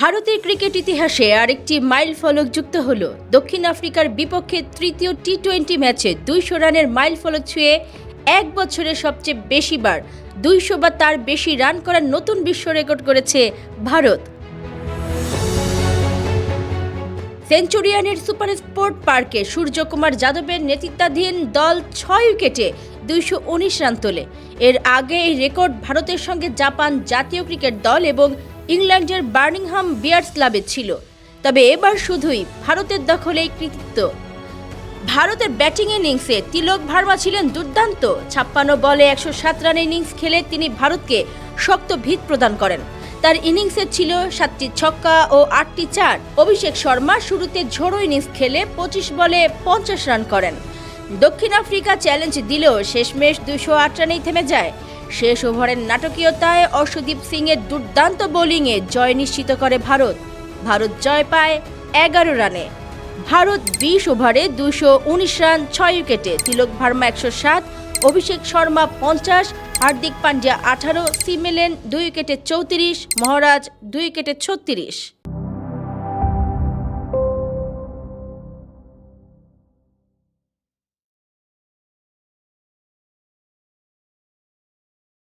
ভারতের ক্রিকেট ইতিহাসে আরেকটি মাইল ফলক যুক্ত হল। দক্ষিণ আফ্রিকার বিপক্ষে তৃতীয় টি টোয়েন্টি ম্যাচে দুইশো রানের মাইল ফলক ছুঁয়ে এক বছরে সবচেয়ে বেশিবার দুইশো বা তার বেশি রান করার নতুন বিশ্ব রেকর্ড করেছে ভারত। সেঞ্চুরিয়ানের সুপার স্পোর্ট পার্কে সূর্যকুমার যাদবের নেতৃত্বাধীন দল ছয় উইকেটে দুইশো উনিশ রান তোলে। এর আগে এই রেকর্ড ভারতের সঙ্গে জাপান জাতীয় ক্রিকেট দল এবং ইংল্যান্ডের বার্মিংহাম বিয়ার্স ক্লাবের ছিল। তবে এবার শুধুই ভারতের দখলে এই কৃতিত্ব। ভারতের ব্যাটিং ইনিংসে তিলক ভার্মা ছিলেন দুর্দান্ত। ছাপ্পান্ন বলে একশো সাত রান ইনিংস খেলে তিনি ভারতকে শক্ত ভিত প্রদান করেন। তার ইনিংসে ছিল সাতটি ছক্কা ও আটটি চার। অভিষেক শর্মা শুরুতে ঝোড়ো ইনিংস খেলে পঁচিশ বলে পঞ্চাশ রান করেন। দক্ষিণ আফ্রিকা চ্যালেঞ্জ দিলেও শেষমেশ দুশো আট রানেই থেমে যায়। শেষ ওভারের নাটকীয়তায় অর্শদীপ সিং এর দুর্দান্ত বোলিংয়ে জয় নিশ্চিত করে ভারত। ভারত জয় পায় এগারো রানে। ভারত বিশ ওভারে দুশো উনিশ রান, ছয় উইকেটে। তিলক ভার্মা একশো সাত, অভিষেক শর্মা পঞ্চাশ, হার্দিক পান্ডিয়া আঠারো সিমেলেন দুই উইকেটে চৌত্রিশ, মহারাজ দুই উইকেটে ছত্রিশ।